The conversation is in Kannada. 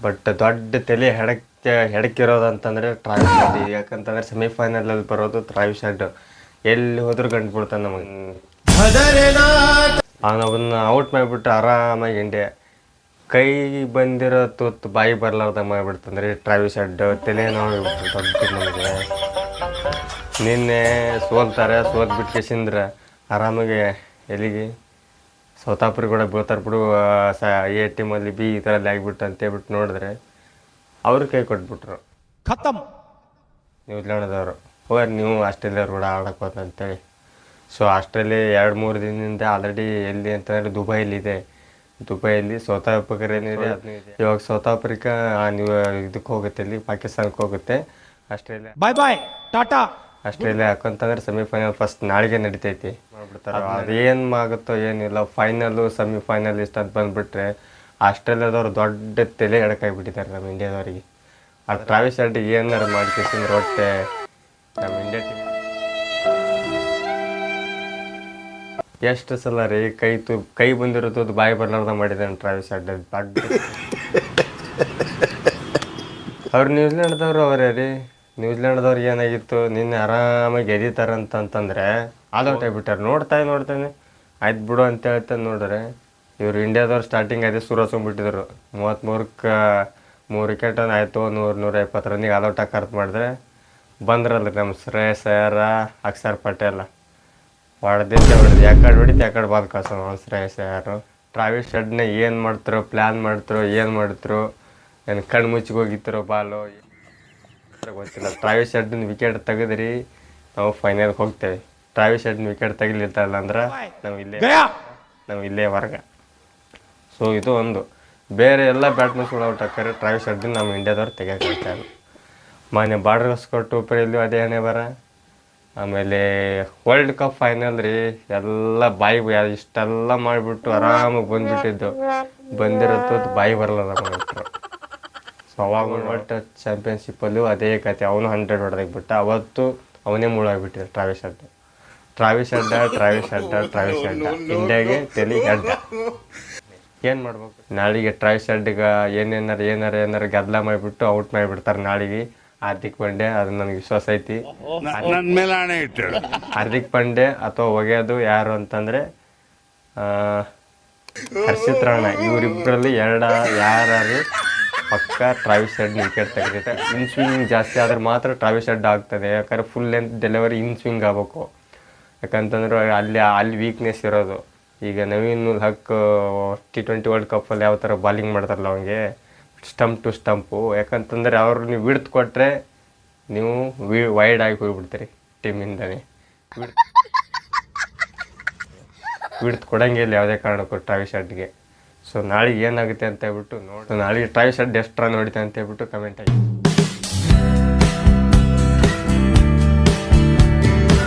ಬಟ್ ದೊಡ್ಡ ತಲೆ ಹೆಡಕ್ಕೆ ಹೆಡಕಿರೋದು ಅಂತಂದರೆ ಟ್ರಾವಿಸ್ ಶೆಡ್ ಯಾಕಂತಂದರೆ ಸೆಮಿಫೈನಲಲ್ಲಿ ಬರೋದು ಟ್ರಾವಿಸ್ ಶೆಡ್ ಎಲ್ಲಿ ಹೋದ್ರೂ ಗಂಟು ಬಿಡ್ತಾನೆ ನಮಗೆ ಅವನ್ನ ಔಟ್ ಮಾಡಿಬಿಟ್ಟು ಆರಾಮಾಗಿ ಇಂಡಿಯಾ ಕೈ ಬಂದಿರೋ ತುತ್ತು ಬಾಯಿ ಬರಲಾರ್ದ ಮಾಡಿಬಿಡ್ತಂದ್ರೆ ಟ್ರಾವಿಸ್ ಶೆಡ್ ತಲೆ ನೋವು ದೊಡ್ಡ ನಮಗೆ ನಿನ್ನೆ ಸೋಲ್ತಾರೆ ಸೋತ್ಬಿಟ್ಟು ಕೇಸಿಂದ್ರೆ ಆರಾಮಾಗಿ ಎಲ್ಲಿಗೆ? ಸೌತಾಪುರ ಕೂಡ ಬೀಳ್ತಾರೆ ಬಿಡು ಸ ಎ ಟೀಮಲ್ಲಿ ಬಿ ಈ ಥರದ್ದು ಆಗಿಬಿಟ್ಟು ಅಂತೇಳ್ಬಿಟ್ಟು ನೋಡಿದ್ರೆ ಅವರು ಕೈ ಕೊಟ್ಬಿಟ್ರು. ಖತಮ್. ನ್ಯೂಜಿಲ್ಯಾಂಡ್ದವರು ಹೋಗಿ ನೀವು ಆಸ್ಟ್ರೇಲಿಯವ್ರು ಕೂಡ ಆಡಕ್ಕೆ ಅಂತೇಳಿ. ಸೊ ಆಸ್ಟ್ರೇಲಿಯಾ ಎರಡು ಮೂರು ದಿನದಿಂದ ಆಲ್ರೆಡಿ ಎಲ್ಲಿ ಅಂತಂದರೆ ದುಬೈಲಿದೆ. ದುಬೈಯಲ್ಲಿ ಸೌತ್ ಆಫ್ರಿಕಾ ಏನಿದೆ ಇವಾಗ ಸೌತ್ ಆಫ್ರಿಕಾ ನೀವು ಇದಕ್ಕೆ ಹೋಗುತ್ತೆ ಇಲ್ಲಿ ಪಾಕಿಸ್ತಾನಕ್ಕೆ ಹೋಗುತ್ತೆ. Australia. Bye bye ta-ta Australia ಹಾಕಂತಂದ್ರೆ semifinal first ನಾಳೆಗೆ ನಡಿತೈತಿ. ಅದೇನ್ ಅದೇನು ಆಗುತ್ತೋ ಏನಿಲ್ಲ ಫೈನಲು ಸೆಮಿಫೈನಲ್ ಇಷ್ಟ ಅಂತ ಬಂದ್ಬಿಟ್ರೆ ಆಸ್ಟ್ರೇಲಿಯಾದವ್ರು ದೊಡ್ಡ ತಲೆ ಎಡಕಾಗಿಬಿಟ್ಟಿದ್ದಾರೆ ನಮ್ಮ ಇಂಡಿಯಾದವ್ರಿಗೆ. ಆ ಟ್ರಾವಿಸ್ ಶರ್ಟ್ ಏನಾರ ಮಾಡ್ಕೇಸಿಂದ್ರೆ ಹೊಟ್ಟೆ ನಮ್ಮ ಇಂಡಿಯಾ ಟೀಮ್ ಎಷ್ಟು ಸಲ ರೀ ಕೈ ತು ಕೈ ಬಂದಿರೋದು ಬಾಯಿ ಬರ್ಲಾರ್ದ ಮಾಡಿದ್ದಾನೆ ಟ್ರಾವಿಸ್ ಶರ್ಟ್ ದೊಡ್ಡ ಅವ್ರು ನ್ಯೂಜಿಲೆಂಡ್ದವ್ರು ಅವರೇ ರೀ. ನ್ಯೂಜಿಲೆಂಡ್ದವ್ರಿಗೆ ಏನಾಗಿತ್ತು? ನಿನ್ನೆ ಆರಾಮಾಗಿ ಗೆದಿತಾರಂತಂತಂದರೆ ಆಲ್ಔಟ್ ಆಲ್ ಔಟ್ ಆಗಿಬಿಟ್ಟಾರೆ ನೋಡ್ತಾ ನೋಡ್ತೇನೆ. ಆಯ್ತು ಬಿಡು ಅಂತ ಹೇಳ್ತಾನೆ ನೋಡ್ರೆ ಇವ್ರು ಇಂಡಿಯಾದವ್ರು ಸ್ಟಾರ್ಟಿಂಗ್ ಅದೇ ಸುರಸ್ಕೊಂಡ್ಬಿಟ್ಟಿದ್ರು. ಮೂವತ್ತ್ಮೂರಕ್ಕೆ ಮೂರು ವಿಕೆಟ್ ಆಯಿತು. ನೂರು, ನೂರ ಇಪ್ಪತ್ತು ರನ್ನಿಗೆ ಆಲ್ ಔಟ್ ಮಾಡಿದ್ರೆ ಬಂದ್ರಲ್ಲ ನಮ್ಮ ಶ್ರೇಯಸ್ ಅಯ್ಯರ, ಅಕ್ಷರ್ ಪಟೇಲ್. ಹೊಡೆದಿದ್ದೆ ಹೊಡೆದು ಯಾಕಡೆ ಹೊಡಿತು ಯಾಕಡೆ ಬಾಲ್ ಕಳ್ಸೋಣ ಅವ್ನು ಶ್ರೇಯಸ್ ಅಯ್ಯರು. ಟ್ರಾವಿಸ್ ಶೆಡ್ನ ಏನು ಮಾಡ್ತಾರೋ ಪ್ಲ್ಯಾನ್ ಮಾಡ್ತಾರೋ, ಏನು ಮಾಡ್ತಾರೋ? ಏನು ಕಣ್ಣು ಮುಚ್ಚಿಗೆ ಹೋಗಿತ್ತಿರೋ ಬಾಲು? ಗೊತ್ತಿಲ್ಲ. ಟ್ರಾವಿಸ್ ಶೆಡ್ನ ವಿಕೆಟ್ ತೆಗೆದ್ರಿ ನಾವು ಫೈನಲ್ ಹೋಗ್ತೇವೆ. ಟ್ರಾವಿಸ್ ಶೆಡ್ನ ವಿಕೆಟ್ ತೆಗಿಲಿಲ್ಲ ಅಂದ್ರೆ ನಾವು ಇಲ್ಲೇ ನಾವು ಇಲ್ಲೇ ವರ್ಗ ಸೊ ಇದು ಒಂದು. ಬೇರೆ ಎಲ್ಲ ಬ್ಯಾಟ್ಮನ್ಸ್ಗಳು ಔಟ್ ಹಾಕ್ತಾರೆ ಟ್ರಾವಿಸ್ ಶೆಡ್ನ ನಮ್ಮ ಇಂಡಿಯಾದವ್ರು ತೆಗಿಯೋಕೆ ಮಾನ್ಯ ಬಾರ್ಡರ್ ಸ್ಕೋರ್ ಟೂಪರಿಯಲ್ಲೂ ಅದೇ ಹಣೆ ಬರ. ಆಮೇಲೆ ವರ್ಲ್ಡ್ ಕಪ್ ಫೈನಲ್ ರೀ ಎಲ್ಲ ಬಾಯಿ ಇಷ್ಟೆಲ್ಲ ಮಾಡಿಬಿಟ್ಟು ಆರಾಮಾಗಿ ಬಂದ್ಬಿಟ್ಟಿದ್ದು. ಬಂದಿರತ್ತು ಬಾಯಿ ಬರಲ್ಲ ನಮಗೆ ಅವಾಗ ಚಾಂಪಿಯನ್ಶಿಪ್ ಅಲ್ಲಿ ಅದೇ ಕತೆ. ಅವನು ಹಂಡ್ರೆಡ್ ಹೊಡೆದಾಗ ಬಿಟ್ಟ. ಅವತ್ತು ಅವನೇ ಮುಳಾಗ್ಬಿಟ್ಟಿದ್ದ Travis Head. Travis Head Travis Head Travis Head. ಇಂಡಿಯಾಗೆ ತಲೆ ಅಡ್ಡ. ಏನು ಮಾಡ್ಬೇಕು? ನಾಳೆಗೆ ಟ್ರಾವಿಸ್ ಅಡ್ಡಿಗೆ ಏನೇನಾರ ಏನಾರ ಏನಾರ ಗದ್ದಲ ಮಾಡಿಬಿಟ್ಟು ಔಟ್ ಮಾಡಿಬಿಡ್ತಾರೆ ನಾಳೆಗೆ. ಹಾರ್ದಿಕ್ ಪಾಂಡೆ ಅದು ನನಗೆ ವಿಶ್ವಾಸ ಐತಿ. ಹಾರ್ದಿಕ್ ಪಾಂಡೆ ಅಥವಾ ಒಗೆಯೋದು ಯಾರು ಅಂತಂದ್ರೆ ಆ, ಹರ್ಷಿತ್ ರಾಣ. ಇವರಿಬ್ಬರಲ್ಲಿ ಎರಡ ಯಾರು ಪಕ್ಕ ಟ್ರಾವೆಲ್ ಶೆಡ್ ವಿಕೆಟ್ ತೆಗೆದಿದೆ. ಇನ್ ಸ್ವಿಂಗ್ ಜಾಸ್ತಿ ಆದ್ರೆ ಮಾತ್ರ ಟ್ರಾವೆಲ್ ಶೆಡ್ ಆಗ್ತದೆ. ಯಾಕಂದ್ರೆ full length delivery in swing ಆಗ್ಬೇಕು. ಯಾಕಂತಂದ್ರೆ ಅಲ್ಲಿ ಅಲ್ಲಿ ವೀಕ್ನೆಸ್ ಇರೋದು. ಈಗ Naveen Haq T twenty world ಕಪ್ಪಲ್ಲಿ ಯಾವ ಥರ ಬಾಲಿಂಗ್ ಮಾಡ್ತಾರಲ್ಲ ಅವಂಗೆ ಸ್ಟಂಪ್ ಟು ಸ್ಟಂಪು ಯಾಕಂತಂದ್ರೆ ಅವ್ರು ನೀವು ವಿಡ್ತ್ ಕೊಟ್ಟರೆ ನೀವು ವಿ ವೈಡ್ ಆಗಿ ಹೋಗ್ಬಿಡ್ತೀರಿ ಟೀಮಿಂದನೇ ವಿಡ್ತ್ ಕೊಡಂಗಿಲ್ಲ ಯಾವುದೇ ಕಾರಣಕ್ಕೂ ಟ್ರಾವೆಲ್ ಶೆಡ್ಗೆ ಸೊ ನಾಳೆ ಏನಾಗುತ್ತೆ ಅಂತ ಹೇಳ್ಬಿಟ್ಟು ನೋಡಿ ನಾಳೆ ಟ್ರೈ ಶರ್ಟ್ ಎಷ್ಟು ರನ್ ಹೊಡಿತೆ ಅಂತ ಹೇಳ್ಬಿಟ್ಟು ಕಮೆಂಟ್ ಆಗಿ